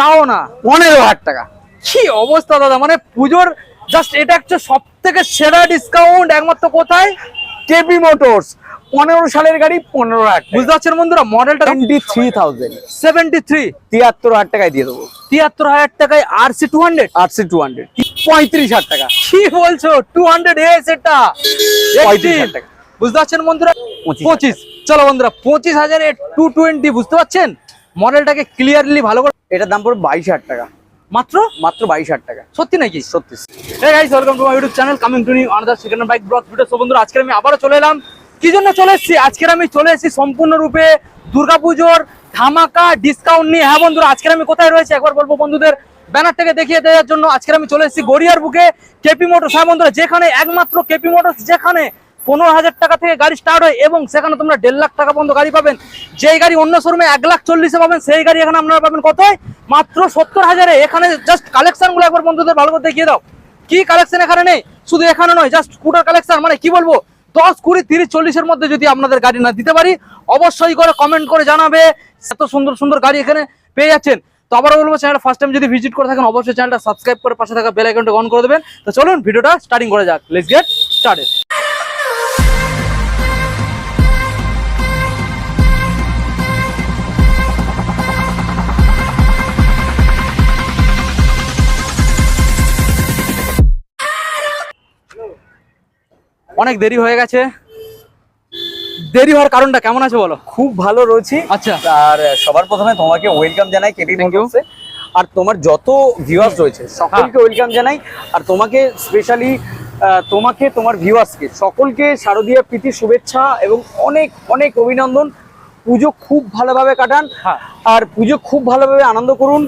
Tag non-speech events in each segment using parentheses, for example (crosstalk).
তাও না। পনেরো হাজার টাকা। কি অবস্থা দাদা? মানে পুজোর জাস্ট এটা হচ্ছে সব থেকে সেরা ডিসকাউন্ট একমাত্র কোথায়? KP motors. পনেরো সালের গাড়ি পনেরো হাজার বুঝতে পারছেন বন্ধুরা? মডেলটা twenty three thousand seventy three তিয়াত্তর হাজার টাকায় দিয়ে দেবো। তিয়াত্তর হাজার টাকায় R C two hundred R C two hundred পঁয়ত্রিশ হাজার টাকা। কি বলছো? টু হান্ড্রেড এস এটা পঁয়ত্রিশ হাজার টাকা। বুঝতে পারছেন বন্ধুরা? পঁচিশ পঁচিশ। চলো বন্ধুরা পঁচিশ হাজারে টু টোয়েন্টি বুঝতে পারছেন? মডেলটাকে ক্লিয়ারলি ভালো করে এটার দাম পড়বে বাইশ হাজার টাকা। মাত্র? মাত্র বাইশ হাজার টাকা। সত্যি নাকি? সত্যি। Guys, welcome to my YouTube channel, coming to you another second bike blog video. So বন্ধুরা আজকে আমি আবারও চলে এলাম। কি জন্য চলে এসেছি? আজকে আমি চলে এসেছি সম্পূর্ণরূপে দুর্গাপুজোর ধামাকা ডিসকাউন্ট নিয়ে। হ্যাঁ বন্ধুরা আজকে আমি কোথায় রয়েছে? একবার বলব বন্ধুদের ব্যানারটাকে দেখিয়ে দেওয়ার জন্য আজকে আমি চলে এসেছি গড়িয়ার বুকে কেপি মোটরস হ্যাঁ বন্ধুরা যেখানে একমাত্র কেপি মোটরস যেখানে পনেরো হাজার টাকা থেকে গাড়ি স্টার্ট হয় এবং সেখানে তোমরা দেড় লাখ টাকা পর্যন্ত গাড়ি পাবেন। যেই গাড়ি অন্য শোরুমে এক লাখ চল্লিশে পাবেন, সেই গাড়ি এখানে আপনারা পাবেন কত মাত্র সত্তর হাজারে। এখানে জাস্ট কালেকশনগুলো একবার বন্ধুদের ভালো করে দেখিয়ে দাও। কি কালেকশন এখানে নেই? শুধু এখানে নয় জাস্ট স্কুটার কালেকশন মানে কি বলব? দশ, কুড়ি, তিরিশ, চল্লিশের মধ্যে যদি আপনাদের গাড়ি না দিতে পারি, অবশ্যই করে কমেন্ট করে জানাবে। এত সুন্দর সুন্দর গাড়ি এখানে পেয়ে যাচ্ছেন। তো আবারও বলব চ্যানেলটা ফার্স্ট টাইম যদি ভিজিট করে থাকেন, অবশ্যই চ্যানেলটা সাবস্ক্রাইব করে পাশে থাকা বেল আইকনটা অন করে দেবেন। তো চলুন ভিডিওটা স্টার্টিং করে যাক। লেটস গেট স্টার্টেড অনেক দেরি হয়ে গেছে। দেরি হওয়ার কারণটা কেমন আছে বলো? খুব ভালো রয়েছি। আচ্ছা। আর সবার প্রথমে তোমাকে ওয়েলকাম জানাই you. মোটরসে আর তোমার যত ভিউয়ার্স রয়েছে সকলকে ওয়েলকাম জানাই। আর তোমাকে স্পেশালি তোমাকে তোমার ভিউয়ার্সকে সকলকে শারদীয় প্রীতি শুভেচ্ছা এবং অনেক অনেক অভিনন্দন। পুজো খুব ভালোভাবে কাটান। হ্যাঁ। আর পুজো খুব ভালোভাবে আনন্দ করুন।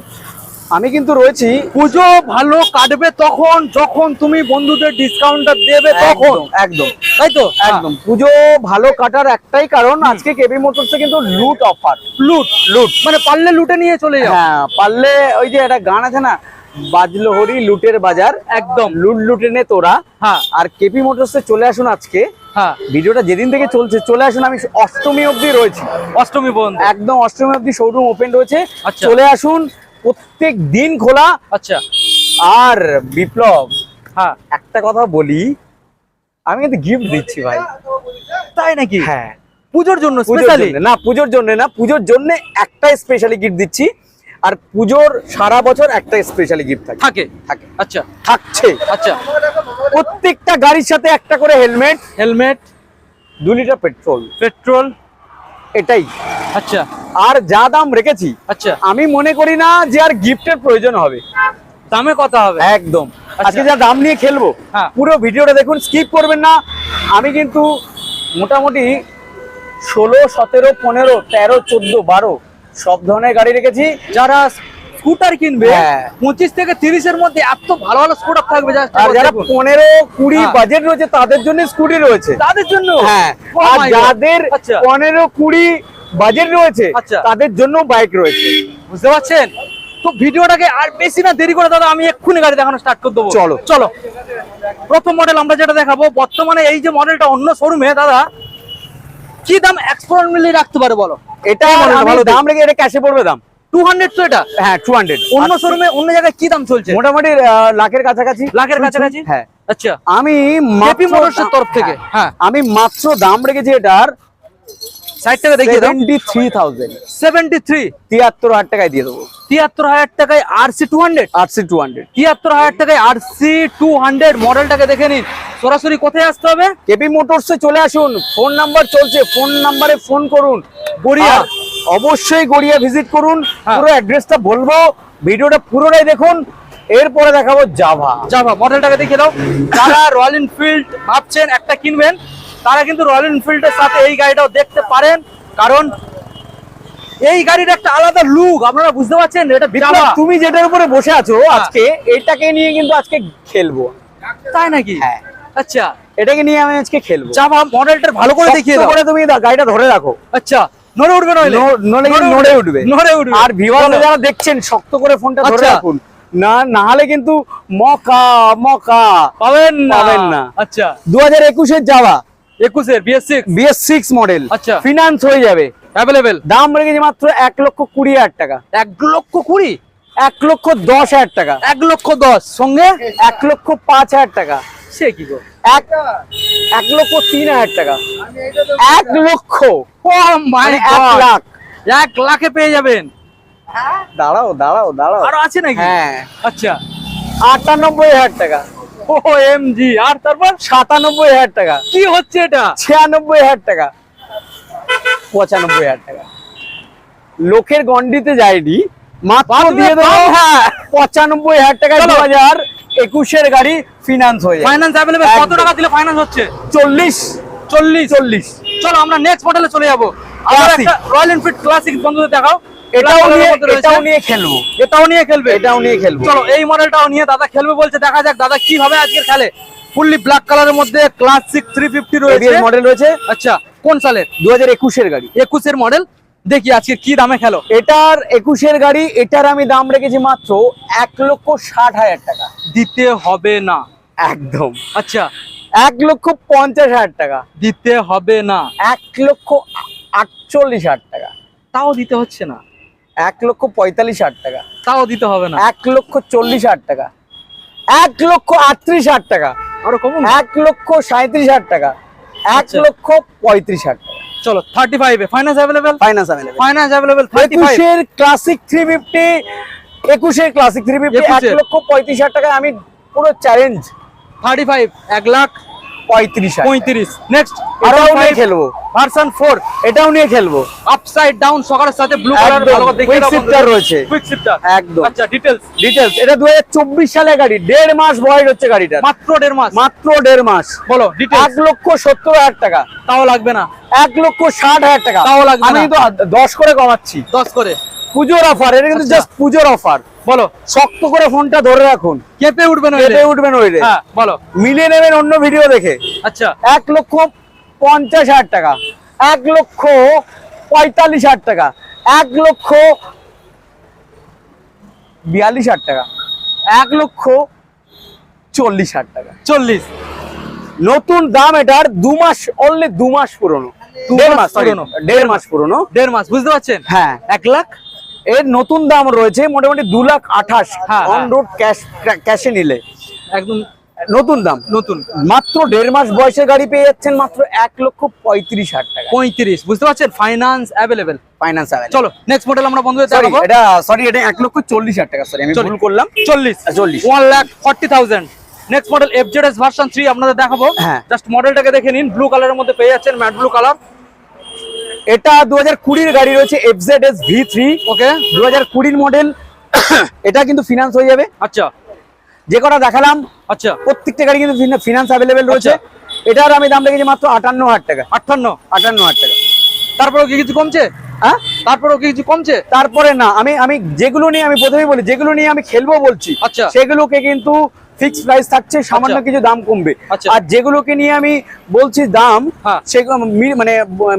আমি কিন্তু রয়েছি। পুজো ভালো কাটবে তখন যখন তুমি বন্ধুদের ডিসকাউন্টটা দেবে তখন। একদম। তাই তো? একদম। পুজো ভালো কাটার একটাই কারণ আজকে কেবি মোটরসে কিন্তু লুট অফার লুট লুট মানে পারলে লুটে নিয়ে চলে যাও। হ্যাঁ পারলে ওই যে একটা গান আছে না বাজলো হরি লুটের বাজার। একদম। লুট লুটে নে তোরা। হ্যাঁ। আর কেপি মোটরসে চলে আসুন আজকে। হ্যাঁ। ভিডিওটা যেদিন থেকে চলছে চলে আসুন আমি অষ্টমী অবধি রয়েছি। অষ্টমী বন্ধ একদম অষ্টমী অবধি শোরুম ওপেন রয়েছে। আচ্ছা। চলে আসুন প্রত্যেক দিন খোলা। আচ্ছা। আর বিপ্লব হ্যাঁ। একটা কথা বলি আমি কিন্তু গিফট দিচ্ছি ভাই। তাই নাকি? হ্যাঁ। পুজোর জন্য স্পেশালি না পুজোর জন্য না পুজোর জন্য একটা স্পেশালি গিফট দিচ্ছি। আর পুজোর সারা বছর একটা স্পেশালি গিফট থাকে। থাকে? থাকে। আচ্ছা। থাকছে। আচ্ছা। প্রত্যেকটা গাড়ির সাথে একটা করে হেলমেট হেলমেট দু লিটার পেট্রোল। পেট্রোল এটাই। আচ্ছা। আর যা দাম রেখেছি আচ্ছা। আমি মনে করি না যে আর গিফটের প্রয়োজন হবে। দামে কথা হবে। একদম। আজকে যা দাম নিয়ে খেলব হ্যাঁ। পুরো ভিডিওটা দেখুন স্কিপ করবেন না। আমি কিন্তু মোটামুটি ষোলো সতেরো পনেরো তেরো চোদ্দ বারো সব ধরনের গাড়ি রেখেছি। যারা স্কুটার কিনবে হ্যাঁ। পঁচিশ থেকে তিরিশের মধ্যে এত ভালো ভালো স্কুটার থাকবে যারা পনেরো কুড়ি হ্যাঁ। বাজেট রয়েছে তাদের জন্য স্কুটি রয়েছে। তাদের জন্য? হ্যাঁ। Oh আর যাদের আচ্ছা। পনেরো কুড়ি বাজেট রয়েছে আচ্ছা। তাদের জন্য বাইক রয়েছে। বুঝতে পারছেন? তো ভিডিওটাকে আর বেশি না দেরি করে দাদা আমি এক্ষুনি গাড়ি দেখানো স্টার্ট করে দেবো। চলো। চলো। প্রথম মডেল আমরা যেটা দেখাবো বর্তমানে এই যে মডেলটা অন্য শোরুমে দাদা কি দাম এক্সপোর্ট মিলিয়ে রাখতে পারে বলো? এটা model টা আমি ভালো দাম রেখে এটা ক্যাশে পড়বে দাম। টু হান্ড্রেড তো এটা? হ্যাঁ টু হান্ড্রেড অন্য শোরুমে অন্য জায়গায় কি দাম চলছে? মোটামুটি লাখের কাছাকাছি। লাখের কাছাকাছি? হ্যাঁ। আচ্ছা। আমি মোটরসের তরফ থেকে? হ্যাঁ, হ্যাঁ। আমি মাত্র দাম রেখেছি এটার দেখিয়ে দাও। থ্রি থাউজেন্ড সেভেন্টি থ্রি তিয়াত্তর হাজার টাকায় দিয়ে দেবো। তিয়াত্তর হাজার টাকায় আর সি টু হান্ড্রেড আটশো টু হান্ড্রেড তিয়াত্তর হাজার টাকায় আর সি টু হান্ড্রেড মডেলটাকে দেখে নিন। সরাসরি কোথায় আসতে হবে? কেপি মোটরসে চলে আসুন। ফোন নাম্বার চলছে। ফোন নাম্বারে ফোন করুন। গড়িয়া। অবশ্যই গড়িয়া ভিজিট করুন। হ্যাঁ। পুরো অ্যাড্রেসটা বলব। ভিডিওটা পুরোটাই দেখুন। এরপরে দেখাবো জাভা যাবা মডেলটাকে দেখিয়ে দাও। যারা রয়্যাল এনফিল্ড ভাবছেন একটা কিনবেন তারা কিন্তু রয়্যাল এনফিল্ডের সাথে এই গাড়িটাও দেখতে পারেন। কারণ এই গাড়ির একটা আলাদা লুক আপনারা বুঝতে পারছেন? এটা জাভা তুমি যেটার উপরে বসে আছো হ্যাঁ। আজকে এটাকে নিয়ে কিন্তু আজকে খেলব। তাই নাকি? হ্যাঁ। আচ্ছা। এটাকে নিয়ে আমি আজকে খেলব। জাভা মডেলটা ভালো করে দেখিয়ে দাও। করে তুমি দা- গাড়িটা ধরে রাখো। আচ্ছা। নড়ে উঠবে নইলে? ন- নড়লে নড়ে উঠবে। নড়ে উঠবে। আর ভিউয়ার চলো। যারা দেখছেন শক্ত করে ফোনটা ধরে আচ্ছা। রাখুন। না না হলে কিন্তু মকা মকা। পাবেন না। পাবেন না। আচ্ছা। দু হাজার একুশের যাওয়া। একুশের BS six BS six model আচ্ছা। ফিনান্স হয়ে যাবে। অ্যাভেলেবেল দাম রেখেছি মাত্র এক লক্ষ কুড়ি হাজার টাকা। এক লক্ষ কুড়ি? এক লক্ষ দশ হাজার টাকা। এক লক্ষ দশ? সঙ্গে এক লক্ষ পাঁচ হাজার টাকা। সে কি গো? এক এক লক্ষ তিন হাজার টাকা। এক লক্ষ। ও মানে এক লাখ। এক লাখে পেয়ে যাবেন। দাঁড়াও দাঁড়াও দাঁড়াও। আরও আছে নাকি? হ্যাঁ। আচ্ছা। আটানব্বই হাজার টাকা। ও এম জি আর তারপর? সাতানব্বই হাজার টাকা। কি হচ্ছে এটা? ছিয়ানব্বই হাজার টাকা। পঁচানব্বই হাজার টাকা। লোকের গন্ডিতে যায়নি মাত্র দিয়ে দেবো। হ্যাঁ। পঁচানব্বই হাজার টাকা। দু হাজার একুশের গাড়ি ফিনান্স হয়ে ফাইন্যান্স অ্যাভেলেবেল কত টাকা দিলে ফাইন্যান্স হচ্ছে? চল্লিশ। চল্লিশ। চল্লিশ। চলো আমরা নেক্সট মডেলে চলে যাব। আবার একটা রয়্যাল এনফিল্ড ক্লাসিক বন্ধুদের দেখাও। এটাও নিয়ে। এটাও নিয়ে খেলব। এটাও নিয়ে খেলবে? এটাও নিয়ে খেলব। চলো এই মডেলটাও নিয়ে দাদা খেলবে বলছে দেখা যাক দাদা কীভাবে আজকের খেলে। ফুললি ব্ল্যাক কালারের মধ্যে ক্লাসিক থ্রি ফিফটি রয়েছে। মডেল রয়েছে। আচ্ছা কোন সালের? দু হাজার একুশের গাড়ি। একুশের মডেল দেখি আজকে কি দামে খেলো। এটার একুশের গাড়ি এটার আমি দাম রেখেছি মাত্র এক লক্ষ ষাট হাজার টাকা। দিতে হবে না। একদম। আচ্ছা। এক লক্ষ পঞ্চাশ হাজার টাকা। দিতে হবে না। এক লক্ষ আটচল্লিশ হাজার টাকা। তাও দিতে হচ্ছে না। এক লক্ষ পঁয়তাল্লিশ হাজার টাকা। তাও দিতে হবে না। এক লক্ষ চল্লিশ হাজার টাকা। এক লক্ষ আটত্রিশ হাজার টাকা। আরও কমুন এক লক্ষ সাঁত্রিশ হাজার টাকা। এক আচ্ছা। লক্ষ পঁয়ত্রিশ হাজার টাকা। চলো থার্টি ফাইভে finance available finance available finance available thirty five একুশের ক্লাসিক থ্রি ফিফটি একুশের ক্লাসিক থ্রি ফিফটি এক লক্ষ পঁয়ত্রিশ হাজার টাকায় আমি পুরো চ্যালেঞ্জ থার্টি ফাইভ এক লাখ? পঁয়ত্রিশ হাজার পঁয়ত্রিশ। নেক্সট এটাও নিয়ে খেলব। ভার্সন ফোর এটাও নিয়ে খেলব। আপসাইড ডাউন সকালের সাথে ব্লু কালার রয়েছে। কুইক শিফটার একদম। আচ্ছা এটা সালের গাড়ি। দেড় মাস বয়স হচ্ছে গাড়িটা মাত্র দেড় মাস। মাত্র দেড় মাস। বলো এক ডিটেলস লক্ষ সত্তর হাজার টাকা। তাও লাগবে না। এক লক্ষ ষাট হাজার টাকা। তাও লাগবে আমি তো দশ করে কমাচ্ছি। দশ করে। পুজোর অফার এটা কিন্তু আচ্ছা। জাস্ট পুজোর অফার বলো। শক্ত করে ফোনটা ধরে রাখুন। কেঁপে উঠবেন কেটে উঠবেন ওই রে। হ্যাঁ বলো। মিলিয়ে নেবেন অন্য ভিডিও দেখে। আচ্ছা। এক লক্ষ পঞ্চাশ হাজার টাকা। এক লক্ষ পঁয়তাল্লিশ হাজার টাকা। এক লক্ষ বিয়াল্লিশ হাজার টাকা। এক লক্ষ চল্লিশ হাজার টাকা। চল্লিশ। নতুন দাম এটার দু মাস অনলি দু মাস পুরনো। দেড় মাস মাস পুরনো। দেড় মাস পুরনো। দেড় মাস বুঝতে পারছেন? হ্যাঁ। এক লাখ? এর নতুন দাম রয়েছে মোটামুটি দু লাখ আঠাশ হ্যাঁ, অন হ্যাঁ। রোড ক্যাশ ক্যাশে নিলে। একদম নতুন দাম। নতুন। মাত্র দেড় মাস বয়সের গাড়ি পেয়ে যাচ্ছেন মাত্র এক লক্ষ পঁয়ত্রিশ হাজার টাকা। পঁয়ত্রিশ বুঝতে পারছেন? ফাইন্যান্স অ্যাভেলেবেল ফাইন্যান্স চলো নেক্সট মডেল আমরা দেখাবো। এটা সরি এটা এক লক্ষ চল্লিশ হাজার টাকা সরি আমি ভুল করলাম। চল্লিশ। চল্লিশ। One lakh forty thousand next model FZS version three আপনাদের দেখাবো। হ্যাঁ। জাস্ট মডেলটাকে দেখে নিন ব্লু কালারের মধ্যে পেয়ে যাচ্ছেন ম্যাট ব্লু কালার এটা দু হাজার কুড়ির গাড়ি রয়েছে FZ S V three okay দু হাজার কুড়ির মডেল (coughs) এটা কিন্তু ফিনান্স হয়ে যাবে। আচ্ছা। যে কটা দেখালাম আচ্ছা। প্রত্যেকটা গাড়ি কিন্তু ফিনান্স অ্যাভেলেবেল রয়েছে। এটার আমি দাম রেখেছি মাত্র আটান্ন হাজার টাকা। আটান্ন। আটান্ন হাজার টাকা। তারপরেও কি কিছু কমছে? হ্যাঁ? তারপরেও কি কিছু কমছে? তারপরে না আমি আমি যেগুলো নিয়ে আমি প্রথমেই বলি যেগুলো নিয়ে আমি খেলব বলছি আচ্ছা। সেগুলোকে কিন্তু ফিক্স প্রাইস থাকছে সামান্য আচ্ছা। কিছু দাম কমবে। আচ্ছা। আর যেগুলোকে নিয়ে আমি বলছি দাম হ্যাঁ। সেগুলো মানে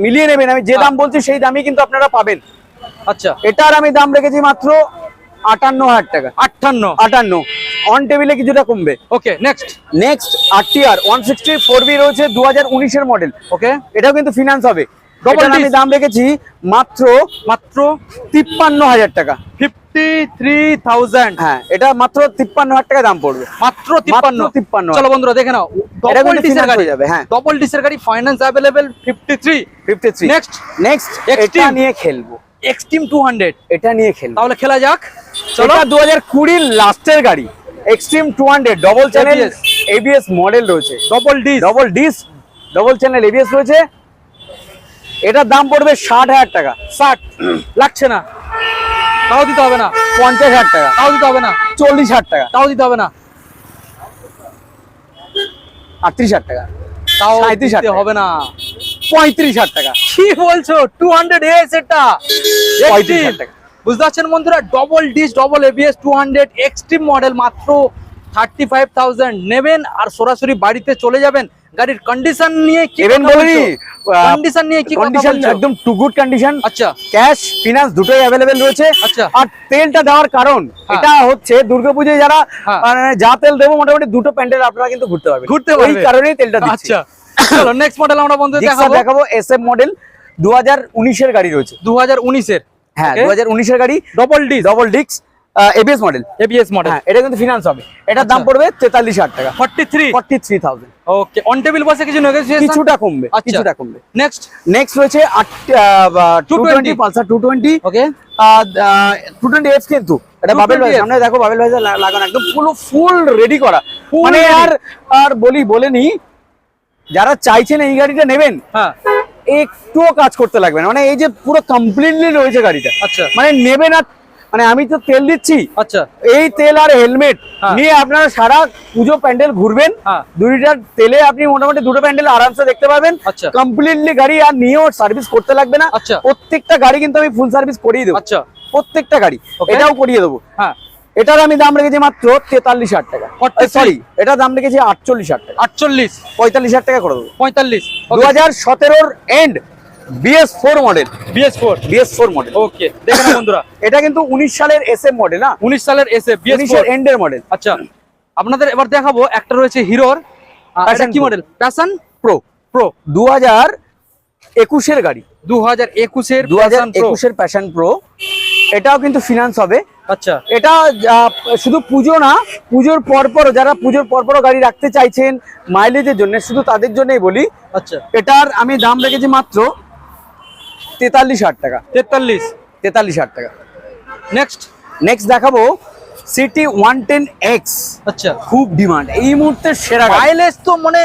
মিলিয়ে নেবেন। আমি যে হ্যাঁ। দাম বলছি সেই দামই কিন্তু আপনারা পাবেন। আচ্ছা। এটার আমি দাম রেখেছি মাত্র আটান্ন হাজার টাকা। আটান্ন। আটান্ন। অন টেবিলে কিছুটা কমবে। Okay next next RTR one sixty four B রয়েছে দু হাজার উনিশের মডেল ওকে এটাও কিন্তু ফিনান্স হবে। আমি দাম রেখেছি মাত্র মাত্র তিপ্পান্ন হাজার টাকা। ফিফটি থ্রি থাউজেন্ড হ্যাঁ এটা মাত্র তিপ্পান্ন হাজার টাকা দাম পড়বে। মাত্র তিপ্পান্ন। মাত্র 53 চলো বন্ধুরা দেখে নাও। ডবল ডিসের গাড়ি। যাবে, হ্যাঁ। ডবল ডিসের গাড়ি finance available fifty three next next এটা নিয়ে খেলব। এক্সট্রিম টু হান্ড্রেড এটা নিয়ে খেলব। তাহলে খেলা যাক। চলো। এটা দু লাস্টের গাড়ি। Xtreme two hundred double channel ABS ABS model রয়েছে। Double disc double disc double channel ABS রয়েছে। এটার দাম পড়বে ষাট হাজার টাকা। ষাট। লাগছে না। তাও দিতে হবে না। পঞ্চাশ হাজার টাকা। তাও দিতে হবে না। চল্লিশ হাজার টাকা। তাও দিতে হবে না। আটত্রিশ হাজার টাকা। তাও সাঁত্রিশ হাজার হবে না। পঁয়ত্রিশ হাজার টাকা। কি বলছো? টু হান্ড্রেড এস এটা পঁয়ত্রিশ হাজার টাকা। বুঝতে পারছেন বন্ধুরা? Double disc double ABS two hundred Xtreme model মাত্র থার্টি ফাইভ থাউজেন্ড নেবেন আর সরাসরি বাড়িতে চলে যাবেন। গাড়ির কন্ডিশন নিয়ে কি কন্ডিশন নিয়ে কি কন্ডিশন একদম টু গুড কন্ডিশন আচ্ছা। ক্যাশ ফিনান্স দুটোই অ্যাভেলেবেল রয়েছে। আচ্ছা। আর তেলটা দেওয়ার কারণ হ্যাঁ। এটা হচ্ছে দুর্গাপুজোয় যারা। মানে যা তেল দেবো মোটামুটি দুটো প্যান্ডেল আপনারা কিন্তু ঘুরতে পারবেন। ঘুরতে ওই কারণেই তেলটা দিচ্ছি। আচ্ছা। চলো নেক্সট মডেল আমরা বন্ধু দেখাবো। দেখাবো এস এফ মডেল দু হাজার উনিশের গাড়ি রয়েছে। দু হাজার উনিশের। হ্যাঁ Okay. দু উনিশের গাড়ি ডবল ডিস ডবল ডিক্স এবিএস মডেল এবিএস মডেল হ্যাঁ এটা কিন্তু ফিনান্স হবে। এটার দাম আচ্ছা। পড়বে তেতাল্লিশ হাজার টাকা। Forty three forty three thousand okay on table বসে কিছু নেগোসিয়েশন কিছুটা কমবে আচ্ছা। কিছুটা কমবে। নেক্সট নেক্সট রয়েছে two twenty 220 Pulsar two twenty okay two twenty F কিন্তু। এটা বাবেল ভাই 220 সামনে দেখো বাবেল ভাই লাগানো একদম পুরো ফুল রেডি করা। মানে আর আর বলি বলেনি যারা চাইছেন এই গাড়িটা নেবেন হ্যাঁ। একটুও কাজ করতে লাগবে না। মানে এই যে পুরো কমপ্লিটলি রয়েছে গাড়িটা। আচ্ছা। মানে নেবেন না মানে আমি তো তেল দিচ্ছি। আচ্ছা। এই তেল আর হেলমেট হ্যাঁ। নিয়ে আপনারা সারা পুজো প্যান্ডেল ঘুরবেন। হ্যাঁ। দুই লিটার তেলে আপনি মোটামুটি দুটো প্যান্ডেল আরামসে দেখতে পাবেন আচ্ছা। কমপ্লিটলি গাড়ি আর নিয়েও সার্ভিস করতে লাগবে না। আচ্ছা। প্রত্যেকটা গাড়ি কিন্তু আমি ফুল সার্ভিস করিয়ে দেবো। আচ্ছা। প্রত্যেকটা গাড়ি। এটাও করিয়ে দেবো। হ্যাঁ। এটার আমি দাম রেখেছি মাত্র তেতাল্লিশ হাজার টাকা। সরি এটার দাম রেখেছি আটচল্লিশ হাজার টাকা। আটচল্লিশ। পঁয়তাল্লিশ হাজার টাকা করে দেবো। পঁয়তাল্লিশ। দু হাজার সতেরোর and BS four model BS four BS four model okay দেখে নাও বন্ধুরা। (laughs) এটা কিন্তু উনিশ সালের এস এম মডেল না? উনিশ সালের এসে বিএস উনিশের এন্ডের মডেল আচ্ছা আপনাদের এবার দেখাবো একটা রয়েছে হিরোর কি মডেল প্যাশন প্রো প্রো দু হাজার একুশের গাড়ি। দু হাজার একুশের দু হাজার একুশের প্যাশন প্রো এটাও কিন্তু ফিনান্স হবে। আচ্ছা। এটা শুধু পুজো না পুজোর পরপরও যারা পুজোর পরপরও গাড়ি রাখতে চাইছেন মাইলেজের জন্য শুধু তাদের জন্যই বলি। আচ্ছা। এটার আমি দাম রেখেছি মাত্র তেতাল্লিশ হাজার টাকা। তেতাল্লিশ। তেতাল্লিশ হাজার টাকা। নেক্সট নেক্সট দেখাবো সিটি ওয়ান টেন এক্স আচ্ছা। খুব ডিমান্ড এই মুহূর্তে সেরা মাইলেজ তো মানে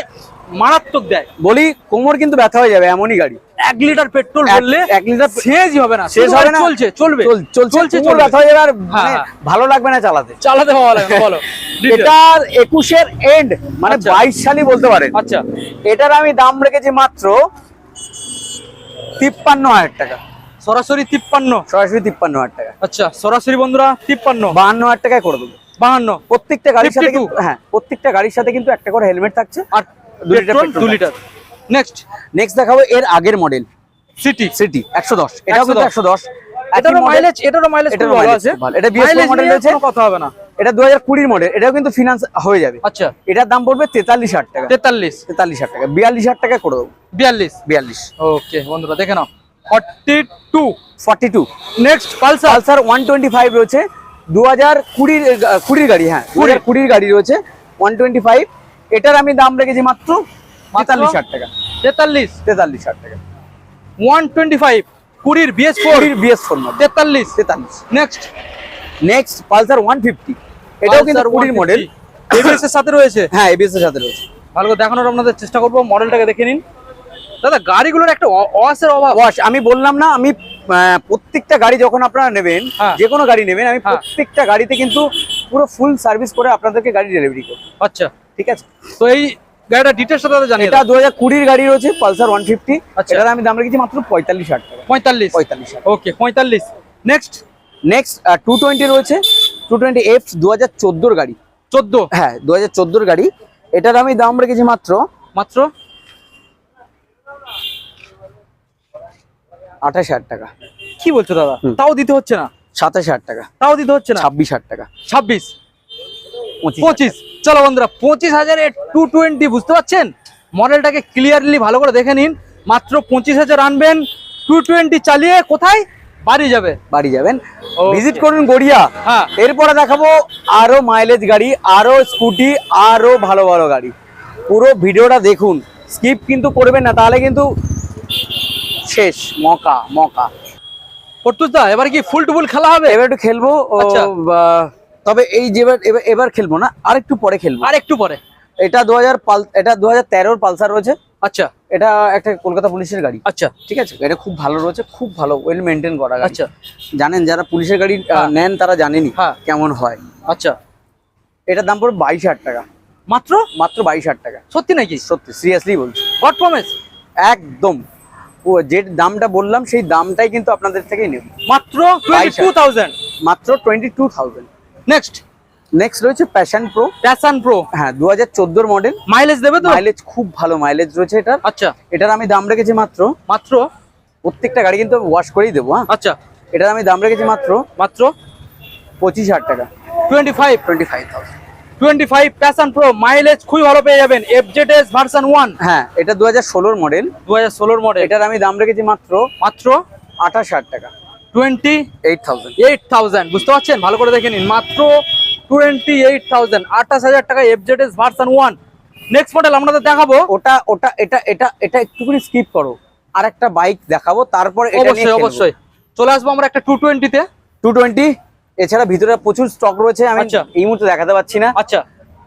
মারাত্মক দেয়। বলি কোমর কিন্তু ব্যথা হয়ে যাবে এমনই গাড়ি। এক লিটার পেট্রোল ভরলে এক লিটার শেষই হবে না। শেষ হবে না। চলছে চলবে। চলছে চলবে। ব্যথা হয়ে যাবে আর হ্যাঁ, মানে। ভালো লাগবে না চালাতে। চালাতে ভালো লাগে না, বলো। (laughs) এটার একুশের এন্ড মানে আচ্ছা। বাইশ সালই বলতে পারেন। আচ্ছা। এটার আমি দাম রেখেছি মাত্র তিপ্পান্ন হাজার টাকা। সরাসরি তিপ্পান্ন। সরাসরি তিপ্পান্ন হাজার টাকা। আচ্ছা সরাসরি বন্ধুরা তিপ্পান্ন। বাহান্ন হাজার টাকায় করে দেবো। বাহান্ন। প্রত্যেকটা গাড়ির সাথে হ্যাঁ প্রত্যেকটা গাড়ির সাথে কিন্তু একটা করে হেলমেট থাকছে। আর দু লিটার দু লিটার। নেক্সট নেক্সট দেখাবো এর আগের মডেল সিটি সিটি একশো দশ। এটাও কিন্তু একশো দশ। এটারও মাইলেজ এটারও মাইলেজ আছে। এটা BS4 Mileage model রয়েছে। কথা হবে না। এটা দু হাজার কুড়ির মডেল এটাও কিন্তু ফিনান্স হয়ে যাবে। আচ্ছা। এটার দাম পড়বে তেতাল্লিশ হাজার টাকা। তেতাল্লিশ। তেতাল্লিশ হাজার টাকা। বিয়াল্লিশ হাজার টাকা করে দেবো। বিয়াল্লিশ। বিয়াল্লিশ। ওকে বন্ধুরা দেখে নাও। Forty two forty two next Pulsar. Pulsar one twenty five রয়েছে। দু হাজার কুড়ির কুড়ির গাড়ি হ্যাঁ দু হাজার কুড়ির গাড়ি রয়েছে ওয়ান টোয়েন্টি ফাইভ এটার আমি দাম রেখেছি মাত্র তেতাল্লিশ হাজার টাকা। তেতাল্লিশ। তেতাল্লিশ হাজার টাকা। ওয়ান টোয়েন্টি ফাইভ কুড়ির বিএস ফোর কুড়ির বিএস ফোর তেতাল্লিশ। তেতাল্লিশ। Next next Pulsar one fifty এটাও কিন্তু কুড়ির মডেল এবিএস এর সাথে রয়েছে? হ্যাঁ এবিএস এর সাথে রয়েছে। ভালো করে দেখানোর আপনাদের চেষ্টা করব মডেলটাকে দেখে নিন। দাদা গাড়িগুলোর একটা অসের অভাব। ওয়াশ আমি বললাম না আমি প্রত্যেকটা গাড়ি যখন আপনারা নেবেন হ্যাঁ। যে কোনো গাড়ি নেবেন আমি হ্যাঁ। প্রত্যেকটা গাড়িতে কিন্তু পুরো ফুল সার্ভিস করে আপনাদেরকে গাড়ি ডেলিভারি করব। আচ্ছা। ঠিক আছে? তো এই গাড়িটা ডিটেলসটা দাদা জানিয়ে এটা দু হাজার কুড়ির গাড়ি রয়েছে পালসার ওয়ান ফিফটি আচ্ছা। এটার আমি দাম রেখেছি মাত্র পঁয়তাল্লিশ হাজার টাকা। পঁয়তাল্লিশ। পঁয়তাল্লিশ হাজার। ওকে পঁয়তাল্লিশ। নেক্সট নেক্সট টু টোয়েন্টি রয়েছে। টু টোয়েন্টি এফ দু হাজার চোদ্দোর গাড়ি। চোদ্দ? হ্যাঁ দু হাজার চোদ্দোর গাড়ি। এটার আমি দাম রেখেছি মাত্র মাত্র? আঠাশ হাজার টাকা। কি বলছো দাদা? তাও দিতে হচ্ছে না? সাতাশ হাজার টাকা। তাও দিতে হচ্ছে না? ছাব্বিশ হাজার টাকা। ছাব্বিশ? পঁচিশ পঁচিশ। চলো বন্ধুরা পঁচিশ হাজারে টু টোয়েন্টি বুঝতে পারছেন? মডেলটাকে ক্লিয়ারলি ভালো করে দেখে নিন। মাত্র পঁচিশ হাজার আনবেন। টু টোয়েন্টি চালিয়ে কোথায়? বাড়ি যাবে বাড়ি যাবেন। ভিজিট করুন গড়িয়া। হ্যাঁ। এরপরে দেখাবো আরও মাইলেজ গাড়ি আরও স্কুটি আরও ভালো ভালো গাড়ি। পুরো ভিডিওটা দেখুন। স্কিপ কিন্তু করবেন না তাহলে কিন্তু শেষ মকা মকা। পর্তুজ দা এবার কি ফুল টু ফুল খেলা হবে? এবার একটু খেলব আচ্ছা। তবে এই যে এবার এবার- এবার খেলব না আর একটু পরে খেলব। আর একটু পরে। এটা দু হাজার এটা দু হাজার তেরোর পালসার রয়েছে। আচ্ছা। এটা একটা কলকাতা পুলিশের গাড়ি। আচ্ছা। ঠিক আছে? এটা খুব ভালো রয়েছে খুব ভালো ওয়েল মেনটেন করা আচ্ছা। জানেন যারা পুলিশের গাড়ি হ্যাঁ। নেন তারা জানেনই হ্যাঁ। কেমন হয়। আচ্ছা। এটার দাম পড়বে বাইশ হাজার টাকা। মাত্র? মাত্র বাইশ হাজার টাকা। সত্যি নাকি? সত্যি সিরিয়াসলি বলছি। গড প্রমিস একদম। ও যে দামটা বললাম সেই দামটাই কিন্তু আপনাদের থেকেই নেব। মাত্র টোয়েন্টি টু থাউজেন্ড মাত্র twenty two thousand next next রয়েছে প্যাশন প্রো প্যাশন প্রো হ্যাঁ দু হাজার চোদ্দোর মডেল মাইলেজ দেবে তো? মাইলেজ খুব ভালো মাইলেজ রয়েছে এটার। আচ্ছা। এটার আমি দাম রেখেছি মাত্র। মাত্র? প্রত্যেকটা গাড়ি কিন্তু ওয়াশ করেই দেবো হ্যাঁ। আচ্ছা। এটার আমি দাম রেখেছি মাত্র মাত্র? পঁচিশ হাজার টাকা। Twenty five twenty five thousand twenty five Passion Pro mileage খুবই ভালো পেয়ে যাবেন। এফজেডএস ভার্সন ওয়ান হ্যাঁ এটা দু হাজার ষোলোর মডেল দু হাজার ষোলোর মডেল এটার আমি দাম রেখেছি মাত্র মাত্র? আঠাশ হাজার টাকা। Twenty eight thousand eight thousand বুঝতে পারছেন? ভালো করে দেখে নিন। মাত্র টোয়েন্টি এইট থাউজেন্ড আঠাশ হাজার টাকা FZS version one next model আপনাদের দেখাবো। ওটা ওটা এটা এটা এটা একটুখানি স্কিপ করো। আর একটা বাইক দেখাবো তারপর এটা অবশ্যই অবশ্যই। চলে আসব আমরা একটা টু টোয়েন্টিতে টু টোয়েন্টি এছাড়া ভিতরে প্রচুর স্টক রয়েছে আমি আচ্ছা। এই মুহূর্তে দেখাতে পাচ্ছি না। আচ্ছা।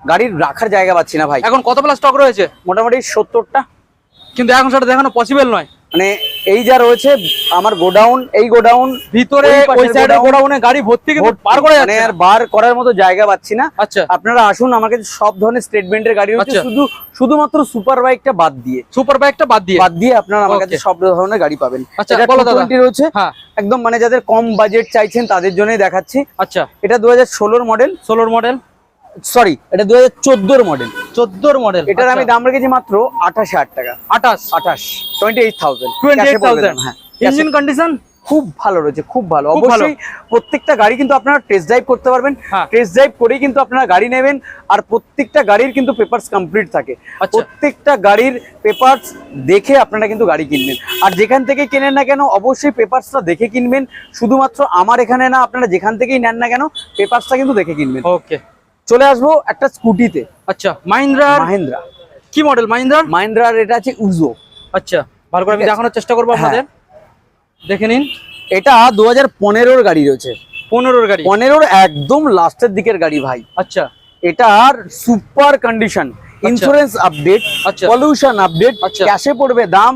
গাড়ির রাখার জায়গা পাচ্ছি না ভাই। এখন কত প্লাস স্টক রয়েছে? মোটামুটি সত্তরটা। কিন্তু এখন সেটা দেখানো পসিবল নয়। মানে এই যা রয়েছে আমার গোডাউন এই গোডাউন ভিতরে ওই গোডাউন। গাড়ি ভর্তি পার করে মানে যাচ্ছে আর বার করার মতো জায়গা পাচ্ছি না। আচ্ছা। আপনারা আসুন আমার কাছে সব ধরনের স্টেটমেন্টের গাড়ি রয়েছে আচ্ছা। শুধু শুধুমাত্র সুপার বাইকটা বাদ দিয়ে। সুপার বাইকটা বাদ দিয়ে? বাদ দিয়ে আপনারা আমার কাছে সব ধরনের গাড়ি পাবেন। আচ্ছা, বলো দাদা। রয়েছে। হ্যাঁ। একদম মানে যাদের কম বাজেট চাইছেন তাদের জন্যই দেখাচ্ছি। আচ্ছা। এটা দু হাজার ষোলোর মডেল ষোলোর মডেল সরি এটা দু হাজার মডেল চোদ্দোর মডেল এটার আমি দাম রেখেছি মাত্র আঠাশ হাজার টাকা। আঠাশ? আঠাশ। Twenty eight thousand twenty eight thousand হ্যাঁ। ইঞ্জিন কন্ডিশন খুব ভালো রয়েছে খুব ভালো। অবশ্যই প্রত্যেকটা গাড়ি কিন্তু আপনারা টেস্ট ড্রাইভ করতে পারবেন। হ্যাঁ। টেস্ট ড্রাইভ করেই কিন্তু আপনারা গাড়ি নেবেন আর প্রত্যেকটা গাড়ির কিন্তু পেপারস কমপ্লিট থাকে। আচ্ছা। প্রত্যেকটা গাড়ির পেপারস দেখে আপনারা কিন্তু গাড়ি কিনবেন। আর যেখান থেকে কেনেন না কেন অবশ্যই পেপারসটা দেখে কিনবেন। শুধুমাত্র আমার এখানে না আপনারা যেখান থেকেই নেন না কেন পেপারসটা কিন্তু দেখে কিনবেন। ওকে চলে আসব একটা স্কুটিতে। আচ্ছা মাহিন্দ্রার মাহিন্দ্রা। কি মডেল মাহিন্দ্রা? মাহিন্দ্রার এটা আছে উজো। আচ্ছা ভালো করে আমি দেখানোর চেষ্টা করব হ্যাঁ। আপনাদের। দেখে নিন। এটা দু হাজার পনেরোর গাড়ি রয়েছে। পনেরোর গাড়ি। পনেরোর একদম লাস্টের দিকের গাড়ি ভাই। আচ্ছা। এটার সুপার কন্ডিশন ইন্স্যুরেন্স আপডেট আচ্ছা। Pollution update. ক্যাশে পড়বে দাম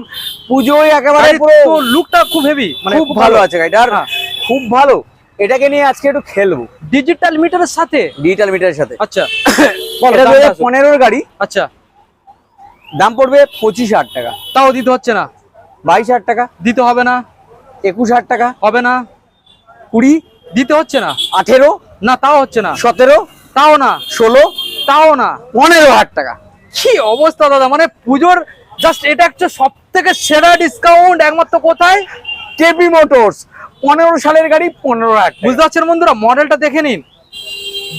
পুজোয় একেবারে পুরো লুকটা খুব হেভি মানে খুব ভালো আছে গাড়িটা আর হ্যাঁ। খুব ভালো। এটাকে নিয়ে আজকে একটু খেলব। ডিজিটাল মিটারের সাথে? ডিজিটাল মিটারের সাথে। আচ্ছা। পনেরোর গাড়ি। আচ্ছা। দাম পড়বে পঁচিশ হাজার টাকা। তাও দিতে হচ্ছে না। বাইশ হাজার টাকা। দিতে হবে না। একুশ হাজার টাকা। হবে না। কুড়ি। দিতে হচ্ছে না। আঠেরো। না তাও হচ্ছে না। সতেরো। তাও না। ষোলো। তাও না। পনেরো হাজার টাকা। কি অবস্থা দাদা? মানে পুজোর জাস্ট এটা হচ্ছে সব থেকে সেরা ডিসকাউন্ট একমাত্র কোথায়? কেপি মোটরস পনেরো সালের গাড়ি পনেরো হাজার বুঝতে পারছেন বন্ধুরা? মডেলটা দেখে নিন।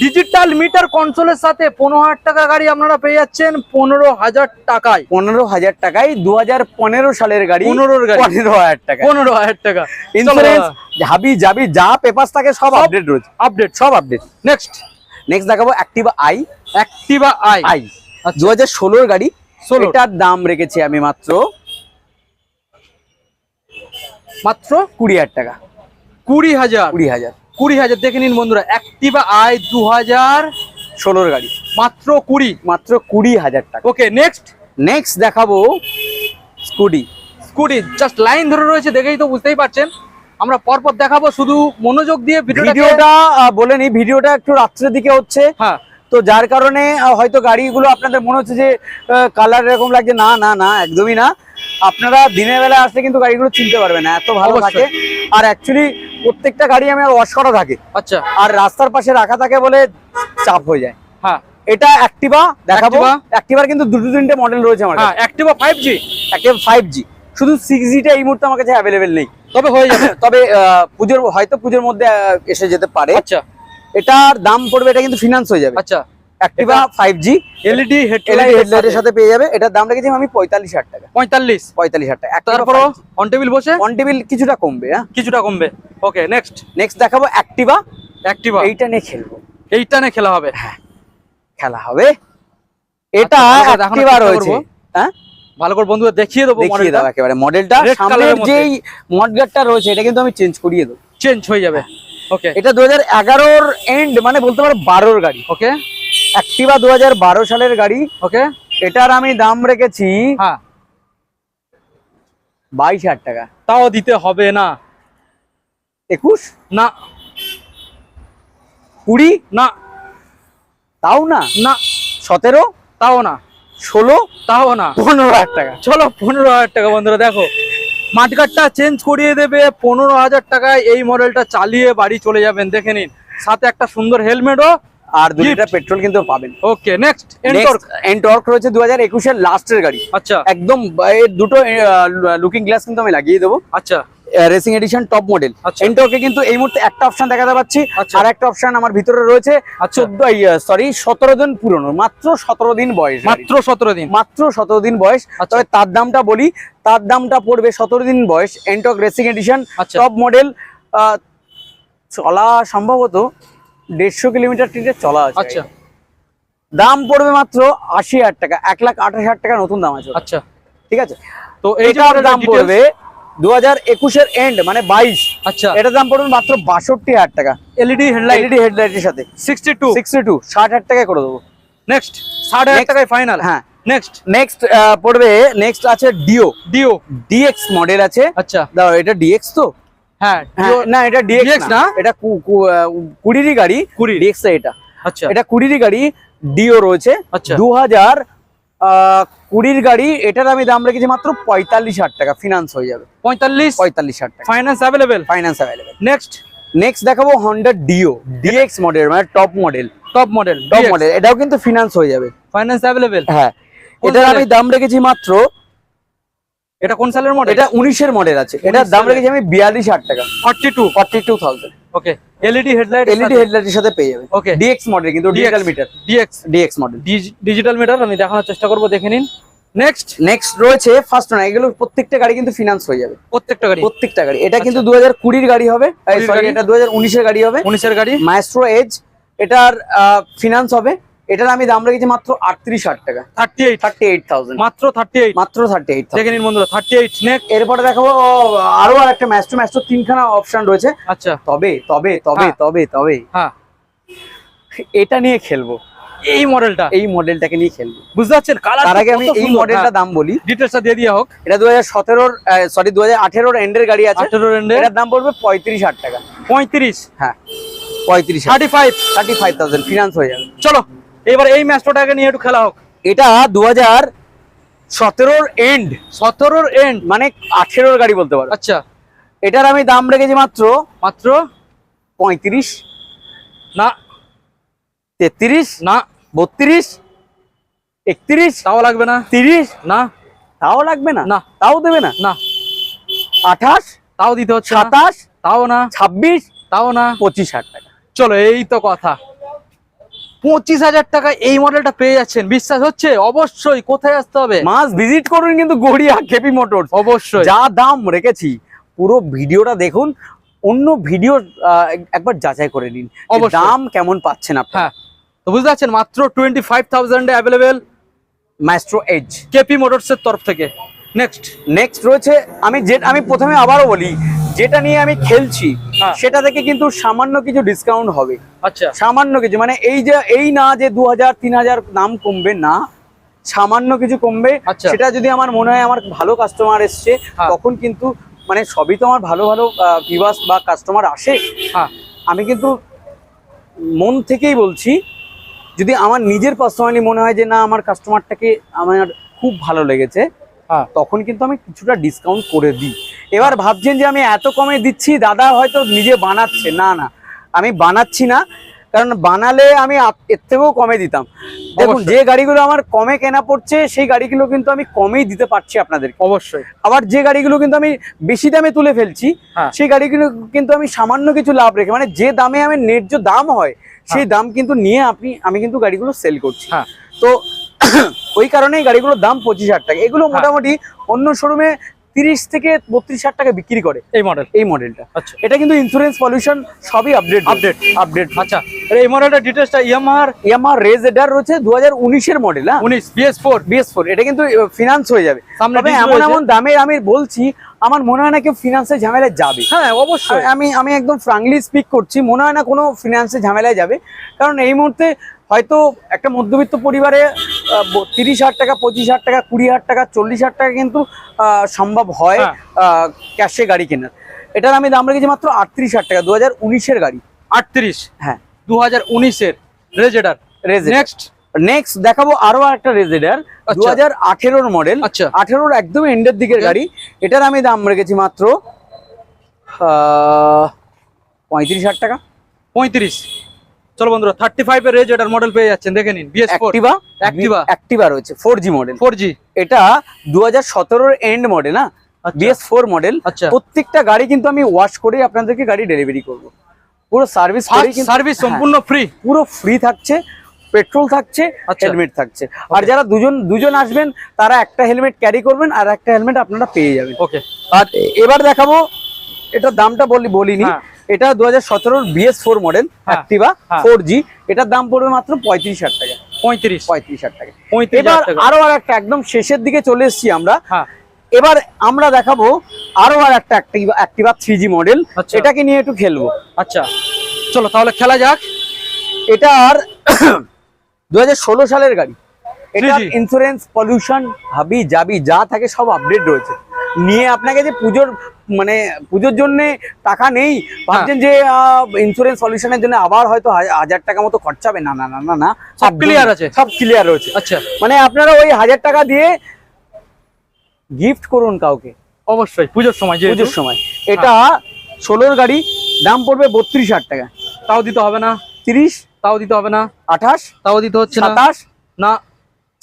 ডিজিটাল মিটার কনসোলের সাথে পনেরো হাজার টাকা গাড়ি আপনারা পেয়ে যাচ্ছেন পনেরো হাজার টাকায়। পনেরো হাজার টাকায় দু হাজার পনেরো সালের গাড়ি 15 র গাড়ি। পনেরো হাজার টাকা পনেরো হাজার টাকা। ইন্স্যুরেন্স হাবি যাবি যা পেপার থাকে সব আপডেট রয়েছে। আপডেট সব আপডেট নেক্সট নেক্সট দেখাবো Activa i Activa i i দু হাজার ষোলোর গাড়ি। 16 এটার দাম রেখেছি আমি মাত্র মাত্র কুড়ি হাজার টাকা। কুড়ি হাজার। কুড়ি হাজার। কুড়ি হাজার দেখে নিন বন্ধুরা অ্যাক্টিভা আই দু হাজার ষোলোর গাড়ি। মাত্র কুড়ি। মাত্র কুড়ি হাজার টাকা। ওকে নেক্সট নেক্সট দেখাবো স্কুটি। স্কুটি জাস্ট লাইন ধরে রয়েছে দেখেই তো বুঝতেই পারছেন। আমরা পরপর দেখাবো শুধু মনোযোগ দিয়ে ভিডিওটা ভিডিওটা বলে নি ভিডিওটা একটু রাত্রের দিকে হচ্ছে। হ্যাঁ। তো যার কারণে হয়তো গাড়িগুলো আপনাদের মনে হচ্ছে যে কালার এরকম লাগছে। না না না একদমই না। আপনারা দিনের বেলা আসলে কিন্তু গাড়িগুলো চিনতে পারবেন না এত ভালো থাকে। আর অ্যাকচুয়ালি প্রত্যেকটা গাড়ি আমি ওয়াশ করা থাকে। আচ্ছা। আর রাস্তার পাশে রাখা থাকে বলে চাপ হয়ে যায়। হ্যাঁ। এটা অ্যাক্টিভা দেখাবো? অ্যাক্টিভার কিন্তু দুটো তিনটে মডেল রয়েছে আমার হ্যাঁ অ্যাক্টিভা অ্যাক্টিভা শুধু জিটা এই মুহূর্তে আমার কাছে নেই। তবে হয়ে যাবে। (coughs) তবে পুজোর হয়তো পুজোর মধ্যে এসে যেতে পারে। আচ্ছা। এটার দাম পড়বে এটা কিন্তু ফিনান্স হয়ে যাবে। আচ্ছা। Activa five G LED LED হেডলাইটের সাথে পেয়ে যাবে। এটার দাম রেখেছি আমি পঁয়তাল্লিশ হাজার টাকা। পঁয়তাল্লিশ। পঁয়তাল্লিশ হাজার টাকা। তারপরও অন টেবিল বসে? অন টেবিল কিছুটা কমবে হ্যাঁ। কিছুটা কমবে। ওকে নেক্সট নেক্সট দেখাবো অ্যাক্টিভা অ্যাক্টিভা এইটা নিয়ে খেলব। এইটা নিয়ে খেলা হবে। হ্যাঁ খেলা হবে। এটা আচ্ছা, অ্যাক্টিভা রয়েছে। হ্যাঁ? ভালো করে বন্ধুদের দেখিয়ে দেবো দেখিয়ে দাও একেবারে। মডেলটা সামনের যেই মডগার্ডটা রয়েছে এটা কিন্তু আমি চেঞ্জ করিয়ে দেবো। চেঞ্জ হয়ে যাবে। ওকে এটা দু হাজার এগারোর এন্ড মানে বলতে পারো বারোর গাড়ি। ওকে অ্যাক্টিভা দু হাজার বারো সালের গাড়ি। ওকে এটার আমি দাম রেখেছি হ্যাঁ। বাইশ হাজার টাকা। তাও দিতে হবে না। একুশ? না। কুড়ি? না। তাও না? না। সতেরো? তাও না। ষোলো? তাও না। পনেরো হাজার টাকা। চলো পনেরো হাজার টাকা বন্ধুরা দেখো। মাঠগাটটা চেঞ্জ করিয়ে দেবে পনেরো হাজার টাকায় এই মডেলটা চালিয়ে বাড়ি চলে যাবেন দেখে নিন। সাথে একটা সুন্দর হেলমেটও আর দু লিটার পেট্রোল কিন্তু পাবেন। ওকে নেক্সট এন্টর্ক এন্টর্ক রয়েছে দু হাজার একুশের লাস্টের গাড়ি। আচ্ছা। একদম এর দুটো লুকিং গ্লাস কিন্তু আমি লাগিয়ে দেবো। আচ্ছা। Racing edition top model. এন্টর্কে কিন্তু এই মুহূর্তে একটা অপশন দেখাতে পাচ্ছি। আর একটা অপশন আমার ভিতরে রয়েছে। আচ্ছা। চোদ্দ সরি সতেরো দিন পুরনো মাত্র সতেরো দিন বয়স মাত্র সতেরো দিন। মাত্র সতেরো দিন বয়স। আচ্ছা। তবে তার দামটা বলি তার দামটা পড়বে সতেরো দিন বয়স। Ntorq racing edition. Top model চলা সম্ভবত দেড়শো কিলোমিটার ট্রিটে চলা আছে আচ্ছা। দাম পড়বে মাত্র আশি হাজার টাকা এক লাখ আঠাশ হাজার টাকা নতুন দাম আছে আচ্ছা। ঠিক আছে? তো এই যে এটার দাম পড়বে দু হাজার একুশের এন্ড মানে বাইশ। আচ্ছা। এটার দাম পড়বে মাত্র বাষট্টি হাজার টাকা। এলইডি হেডলাইট এলইডি হেডলাইটের সাথে সিক্সটি টু সিক্সটি টু ষাট হাজার টাকায় করে দেবো। নেক্সট ষাট হাজার টাকায় ফাইনাল হ্যাঁ। নেক্সট নেক্সট পড়বে নেক্সট আছে ডিও ডিও ডিএক্স মডেল আছে। আচ্ছা। দাও এটা ডিএক্স তো? হ্যাঁ হ্যাঁ, না এটা ডিএক্স না। না? এটা কুড়িরই গাড়ি কুড়ি। ডিএক্স এটা। আচ্ছা। এটা কুড়িরই গাড়ি ডিও রয়েছে। আচ্ছা। দু হাজার কুড়ির গাড়ি এটার আমি দাম রেখেছি মাত্র পঁয়তাল্লিশ হাজার টাকা ফিনান্স হয়ে যাবে। পঁয়তাল্লিশ? পঁয়তাল্লিশ হাজার টাকা। Finance available finance available next next দেখাবো হন্ডা ডিও ডিএক্স মডেল মানে top model top model top model এটাও কিন্তু ফিনান্স হয়ে যাবে। ফাইন্যান্স অ্যাভেলেবেল হ্যাঁ এটার আমি দাম রেখেছি মাত্র এটা কোন সালের মডেল এটা উনিশের মডেল আছে। এটার দাম রেখেছি আমি বিয়াল্লিশ হাজার টাকা। Forty two forty two thousand okay LED headlight LED হেডলাইটের সাথে? পেয়ে যাবে। ওকে ডিএক্স মডেল কিন্তু digital meter DX DX model digital meter আমি দেখানোর চেষ্টা করব দেখে নিন। নেক্সট নেক্সট রয়েছে ফার্স্ট না এগুলো প্রত্যেকটা গাড়ি কিন্তু ফিনান্স হয়ে যাবে। প্রত্যেকটা গাড়ি? প্রত্যেকটা গাড়ি। এটা কিন্তু দু হাজার কুড়ির গাড়ি হবে। সরি এটা দু হাজার উনিশের গাড়ি হবে। উনিশের গাড়ি? মাইস্ট্রো এজ এটার ফিনান্স হবে। এটার আমি দাম রেখেছি মাত্র আটত্রিশ হাজার টাকা। Thirty eight thirty eight thousand মাত্র থার্টি এইট মাত্র থার্টি এইট দেখে নিন বন্ধুরা থার্টি এইট নেক্সট এরপরে দেখাবো আরও আর একটা ম্যাস্ট্রো ম্যাস্ট্রো তিনখানা অপশন রয়েছে। আচ্ছা। তবে তবে তবে হ্যাঁ। তবে তবে। হ্যাঁ। এটা নিয়ে খেলব। এই মডেলটা এই মডেলটাকে নিয়ে খেলব। বুঝতে পারছেন? তার আগে আমি এই মডেলটা দাম বলি। ডিটেলসটা দিয়ে দিয়া হোক। এটা দু হাজার সতেরোর সরি দু হাজার আঠেরোর এন্ডের গাড়ি আছে। আঠেরো রেন্ডে এটার দাম পড়বে পঁয়ত্রিশ হাজার টাকা। পঁয়ত্রিশ। হ্যাঁ পঁয়ত্রিশ thirty five thirty five thousand finance হয়ে যাবে। চলো। এবার এই ম্যাচটাকে নিয়ে একটু খেলা হোক। এটা দু হাজার সতেরোর এন্ড সতেরোর এন্ড মানে আঠেরোর গাড়ি বলতে পারো। আচ্ছা। এটার আমি দাম রেখেছি মাত্র মাত্র? পঁয়ত্রিশ। না। তেত্রিশ। না। বত্রিশ। একত্রিশ। তাও লাগবে না। তিরিশ। না। তাও লাগবে না? না। তাও দেবে না? না। আঠাশ। তাও দিতে হচ্ছে সাতাশ। তাও না। ছাব্বিশ। তাও না। পঁচিশ হাজার টাকা। চলো এই তো কথা। পঁচিশ হাজার টাকা এই মডেলটা পেয়ে যাচ্ছেন। বিশ্বাস হচ্ছে? অবশ্যই। কোথায় আসতে হবে? মাস ভিজিট করুন কিন্তু গড়িয়া কেপি মোটর অবশ্যই। যা দাম রেখেছি পুরো ভিডিওটা দেখুন অন্য ভিডিও একবার যাচাই করে নিন দাম কেমন পাচ্ছেন আপনার। হ্যাঁ। তো বুঝতে পারছেন মাত্র টোয়েন্টি ফাইভ থাউজেন্ডে অ্যাভেলেবেল ম্যাস্ট্রো এজ কেপি মোটরসের তরফ থেকে। নেক্সট নেক্সট রয়েছে আমি যে আমি প্রথমে আবারও বলি যেটা নিয়ে আমি খেলছি হ্যাঁ। সেটা থেকে কিন্তু সামান্য কিছু ডিসকাউন্ট হবে আচ্ছা সামান্য কিছু মানে এই যে এই না যে দু হাজার তিন হাজার দাম কমবে না সামান্য কিছু কমবে আচ্ছা। সেটা যদি আমার মনে হয় আমার ভালো কাস্টমার এসছে হ্যাঁ। তখন কিন্তু মানে সবই তো আমার ভালো ভালো ভিভাস বা কাস্টমার আসে হ্যাঁ আমি কিন্তু মন থেকেই বলছি যদি আমার নিজের পার্সোনালি মনে হয় যে না আমার কাস্টমারটাকে আমার খুব ভালো লেগেছে তখন কিন্তু আমি কিছুটা ডিসকাউন্ট করে দিই। এবার ভাবছেন যে আমি এত কমে দিচ্ছি দাদা হয়তো নিজে বানাচ্ছে। না না আমি বানাচ্ছি না কারণ বানালে আমি এর থেকেও কমে দিতাম। দেখুন যে গাড়িগুলো আমার কমে কেনা পড়ছে সেই গাড়িগুলো কিন্তু আমি কমেই দিতে পারছি আপনাদের অবশ্যই। আবার যে গাড়িগুলো কিন্তু আমি বেশি দামে তুলে ফেলছি হ্যাঁ। সেই গাড়িগুলো কিন্তু আমি সামান্য কিছু লাভ রেখে মানে যে দামে আমি ন্যায্য দাম হয় সেই দাম কিন্তু নিয়ে আপনি আমি কিন্তু গাড়িগুলো সেল করছি। হ্যাঁ। তো (coughs) ওই কারণেই গাড়িগুলোর দাম পঁচিশ হাজার টাকা। এগুলো হ্যাঁ। মোটামুটি অন্য শোরুমে তিরিশ থেকে বত্রিশ হাজার টাকা বিক্রি করে। এই মডেল এই মডেলটা আচ্ছা। এটা কিন্তু ইন্স্যুরেন্স পলিউশন সবই আপডেট আপডেট আপডেট আচ্ছা। এই মডেলটার ডিটেলসটা ইয়ামাহার ইয়ামার রেজ এডার রয়েছে দু হাজার উনিশের মডেল হ্যাঁ? উনিশ বিএস ফোর বিএস ফোর এটা কিন্তু ফিনান্স হয়ে যাবে। তবে এমন এমন দামে আমি বলছি আমার মনে হয় না কেউ ফিনান্সের ঝামেলায় যাবে। হ্যাঁ অবশ্যই। আমি আমি একদম ফ্রাঙ্কলি স্পিক করছি মনে হয় না কোনো ফিনান্সের ঝামেলায় যাবে। কারণ এই মুহূর্তে হয়তো একটা মধ্যবিত্ত পরিবারে তিরিশ হাজার টাকা পঁচিশ হাজার টাকা কুড়ি হাজার টাকা চল্লিশ হাজার টাকা কিন্তু সম্ভব হয়। ক্যাশে গাড়ি কেনার। এটার আমি দাম রেখেছি মাত্র আটত্রিশ হাজার টাকা দু হাজার উনিশের গাড়ি। আটত্রিশ? হ্যাঁ। দু হাজার উনিশের রেজেডার রেজেড নেক্সট নেক্সট দেখাবো আরও একটা রেজেডার দু আচ্ছা। হাজার আঠেরোর মডেল আচ্ছা। আঠেরোর একদম এন্ডের দিকের গাড়ি। এটার আমি দাম রেখেছি মাত্র পঁয়ত্রিশ হাজার টাকা। পঁয়ত্রিশ। চলো বন্ধুরা থার্টি ফাইভ এর রেজেডার মডেল পেয়ে যাচ্ছেন দেখে নিন বিএস ফোর অ্যাক্টিভা অ্যাক্টিভা রয়েছে four G model four G এটা দু হাজার এন্ড মডেল না? আচ্ছা। বিএস ফোর মডেল আচ্ছা। প্রত্যেকটা গাড়ি কিন্তু আমি ওয়াশ করে আপনাদেরকে গাড়ি ডেলিভারি করব। পুরো সার্ভিস সার্ভিস সম্পূর্ণ ফ্রি পুরো ফ্রি থাকছে পেট্রোল থাকছে আচ্ছা। হেলমেট থাকছে। আর যারা দুজন দুজন আসবেন তারা একটা হেলমেট ক্যারি করবেন আর একটা হেলমেট আপনারা পেয়ে যাবেন। ওকে আর এবার দেখাবো এটার দামটা বলি বলিনি। হ্যাঁ। এটা দু হাজার সতেরোর BS four model Activa. Four G এটার দাম পড়বে মাত্র পঁয়ত্রিশ হাজার টাকা। পঁয়ত্রিশ। পঁয়ত্রিশ হাজার টাকা। এবার আরও আর একটা একদম শেষের দিকে চলে এসেছি আমরা। হ্যাঁ। এবার আমরা দেখাবো আরও আর একটা অ্যাক্টিভা থ্রি জি মডেল। এটাকে নিয়ে একটু খেলব। আচ্ছা। চলো তাহলে খেলা যাক। এটা আর (coughs) দু হাজার ষোলো সালের গাড়ি। এটা ইন্স্যুরেন্স পলিউশন হাবি জাবি যা থাকে সব আপডেট রয়েছে। নিয়ে আপনাকে যে পুজোর মানে পুজোর জন্য টাকা নেই ভাবছেন যে ইন্স্যুরেন্স সলিউশনের জন্য আবার হয়তো হাজার টাকা মতো খরচা হবে না না না না না। সব ক্লিয়ার আছে? সব ক্লিয়ার রয়েছে। আচ্ছা। মানে আপনারা ওই হাজার টাকা দিয়ে গিফট করুন কাউকে। অবশ্যই পুজোর সময় যে পুজোর সময়। এটা ষোলোর গাড়ি দাম পড়বে বত্রিশ হাজার টাকা। তাও দিতে হবে না। তিরিশ তাও দিতে হবে না। আঠাশ তাও দিতে হচ্ছে না। সাতাশ না।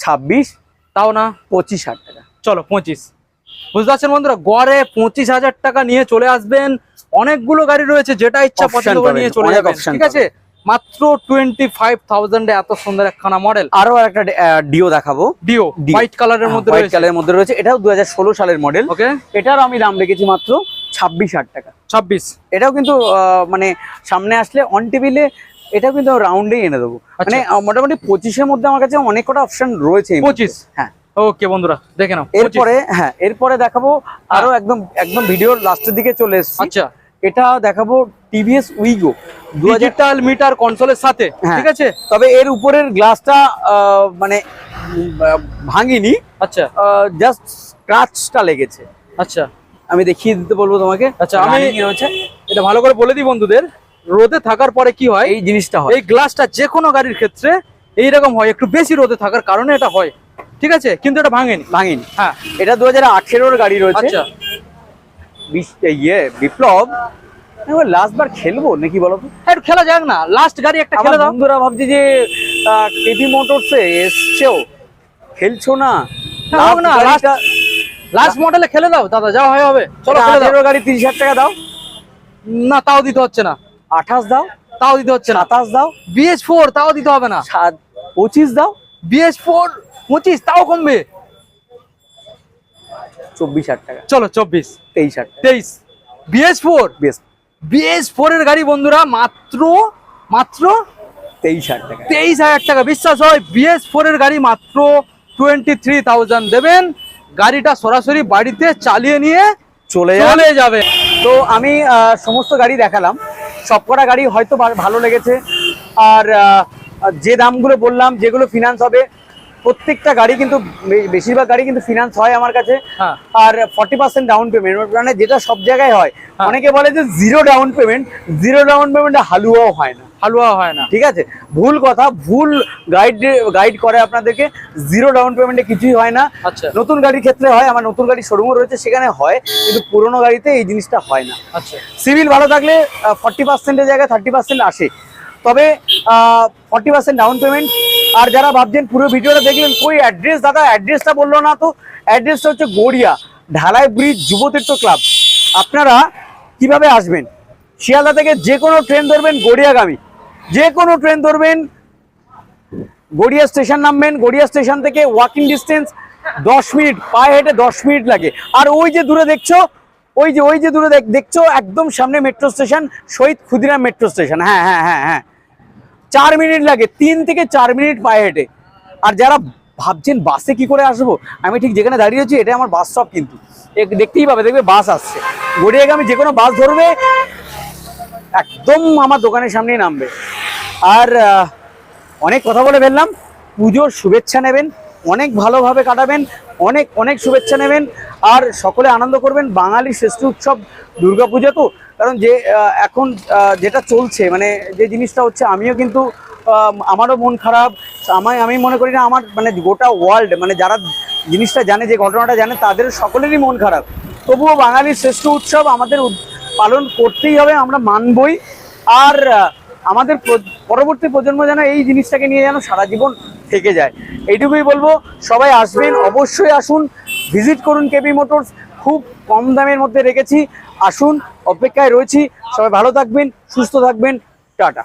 ছাব্বিশ তাও না। পঁচিশ হাজার টাকা। চলো পঁচিশ। বুঝতে পারছেন বন্ধুরা? গড়ে পঁচিশ হাজার টাকা নিয়ে চলে আসবেন। অনেকগুলো গাড়ি রয়েছে যেটা ইচ্ছা পছন্দ করে নিয়ে চলে যাবেন ঠিক আছে? মাত্র টোয়েন্টি ফাইভ থাউজেন্ডে এত সুন্দর একখানা মডেল আরও একটা ডিও দেখাবো। ডিও। হোয়াইট কালারের মধ্যে হোয়াইট রয়েছে। কালারের মধ্যে রয়েছে। এটাও দুহাজার ষোলো সালের মডেল ওকে এটার আমি দাম রেখেছি মাত্র ছাব্বিশ হাজার টাকা। ছাব্বিশ। এটাও কিন্তু মানে সামনে আসলে অন টেবিলে এটাও কিন্তু রাউন্ডেই এনে দেবো। মানে মোটামুটি পঁচিশের মধ্যে আমার কাছে অনেক কটা অপশন রয়েছে পঁচিশ। হ্যাঁ। ওকে বন্ধুরা দেখে নাও এরপরে হ্যাঁ এরপরে দেখাবো আরও একদম একদম ভিডিওর লাস্টের দিকে চলে এসেছি। আচ্ছা। এটা দেখাবো টিভিএস উইগো ডিজিটাল মিটার কনসোলের সাথে হ্যাঁ। ঠিক আছে? তবে এর উপরের গ্লাসটা মানে ভাঙিনি। আচ্ছা। জাস্ট স্ক্রাচটা লেগেছে। আচ্ছা। আমি দেখিয়ে দিতে বলব তোমাকে। আচ্ছা, আমি- এটা ভালো করে বলে দিই বন্ধুদের রোদে থাকার পরে কি হয়? এই জিনিসটা হয়। এই গ্লাসটা যে কোনো গাড়ির ক্ষেত্রে এইরকম হয় একটু বেশি রোদে থাকার কারণে এটা হয়। ঠিক আছে? কিন্তু এটা ভাঙেনি। ভাঙিনি। হ্যাঁ। এটা দু হাজার আঠেরোর গাড়ি রয়েছে। আচ্ছা। ইয়ে বিপ্লব। লাস্ট বার খেলব নাকি বলো তো? খেলা যাক না। লাস্ট গাড়ি একটা খেলে দাও। বন্ধুরা ভাবছে যে কেপি মোটরসে এসছেও। খেলছো না? হ্যাঁ, লাস্ট লাস্ট মডেলে খেলে দাও। দাদা যা হয় হবে। চলো আঠেরো গাড়ি তিরিশ হাজার টাকা দাও। না তাও দিতে হচ্ছে না। আঠাশ দাও। তাও দিতে হচ্ছে না। সাতাশ দাও। বিএস ফোর তাও দিতে হবে না। সাত পঁচিশ দাও। বিএস ফোর পঁচিশ তাও কমবে। চব্বিশ হাজার টাকা। চলো চব্বিশ। তেইশ হাজার। তেইশ। বিএস ফোর বেশ বিএস ফোর এর গাড়ি বন্ধুরা মাত্র মাত্র তেইশ হাজার টাকা। তেইশ হাজার টাকা। বিশ্বাস হয় বিএস ফোর এর গাড়ি মাত্র টোয়েন্টি থ্রি থাউজেন্ড দেবেন। গাড়িটা সরাসরি বাড়িতে চালিয়ে নিয়ে চলে চলে যাবে। তো আমি সমস্ত গাড়ি দেখালাম। সবকটা গাড়ি হয়তো ভালো লেগেছে। আর যে দামগুলো বললাম যেগুলো ফিনান্স হবে প্রত্যেকটা গাড়ি কিন্তু বেশিরভাগ গাড়ি কিন্তু ফিনান্স হয় আমার কাছে। হ্যাঁ। আর ফর্টি পার্সেন্ট ডাউন পেমেন্ট মানে যেটা সব জায়গায় হয়। হ্যাঁ। অনেকে বলে যে zero down payment zero down পেমেন্টে হালুয়াও হয় না। হালুয়া হয় না। ঠিক আছে? ভুল কথা ভুল গাইড গাইড করে আপনাদেরকে জিরো ডাউন পেমেন্টে কিছুই হয় না। আচ্ছা। নতুন গাড়ির ক্ষেত্রে হয় আমার নতুন গাড়ি শোরুমও রয়েছে সেখানে হয় কিন্তু পুরোনো গাড়িতে এই জিনিসটা হয় না। আচ্ছা। সিভিল ভালো থাকলে ফর্টি পার্সেন্টের জায়গায় থার্টি পার্সেন্ট আসে। তবে ফর্টি পার্সেন্ট ডাউন পেমেন্ট আর যারা ভাবছেন পুরো ভিডিওটা দেখলেন, কই অ্যাড্রেস দাদা অ্যাড্রেসটা বলল না তো। অ্যাড্রেসটা হচ্ছে গড়িয়া, ঢালাই ব্রিজ যুবতীর্থ ক্লাব আপনারা কীভাবে আসবেন? শিয়ালদা থেকে যে কোনো ট্রেন ধরবেন গড়িয়াগামী। যে কোনো ট্রেন ধরবেন, গড়িয়া স্টেশন নামবেন, গড়িয়া স্টেশন থেকে ওয়াকিং ডিস্টেন্স দশ মিনিট, পায়ে হেঁটে দশ মিনিট লাগে। আর ওই যে দূরে দেখছ, ওই যে ওই যে দূরে দেখ- দেখছ একদম সামনে metro station Shahid Khudiram metro station হ্যাঁ হ্যাঁ হ্যাঁ হ্যাঁ। চার মিনিট লাগে, তিন থেকে চার মিনিট পায়ে হেঁটে। আর যারা ভাবছেন বাসে কি করে আসব, আমি ঠিক যেখানে দাঁড়িয়ে আছি এটা আমার বাস স্টপ কিন্তু। দেখতেই পাবে, দেখবে বাস আসছে। গড়িয়ে আমি যে কোনো বাস ধরবে, একদম আমার দোকানের সামনেই নামবে। আর অনেক কথা বলে ফেললাম। পুজোর শুভেচ্ছা নেবেন, অনেক ভালোভাবে কাটাবেন, অনেক অনেক শুভেচ্ছা নেবেন। আর সকলে আনন্দ করবেন বাঙালি শ্রেষ্ঠ উৎসব দুর্গাপূজা তো। কারণ যে এখন যেটা চলছে মানে যে জিনিসটা হচ্ছে, আমিও কিন্তু আমারও মন খারাপ। আমায়, আমি মনে করি না, আমার মানে গোটা ওয়ার্ল্ড মানে যারা জিনিসটা জানে, যে ঘটনাটা জানে, তাদের সকলেরই মন খারাপ। তবুও বাঙালির শ্রেষ্ঠ উৎসব আমাদের পালন করতেই হবে, আমরা মানবই। আর আমাদের পরবর্তী প্রজন্ম যেন এই জিনিসটাকে নিয়ে যেন সারা জীবন থেকে যায়। এইটুকুই বলব, সবাই আসবেন, অবশ্যই আসুন। ভিজিট করুন কেবি মোটরস খুব কম দামের মধ্যে রেখেছি। আসুন অপেক্ষায় রয়েছি। সবাই ভালো থাকবেন সুস্থ থাকবেন। টাটা।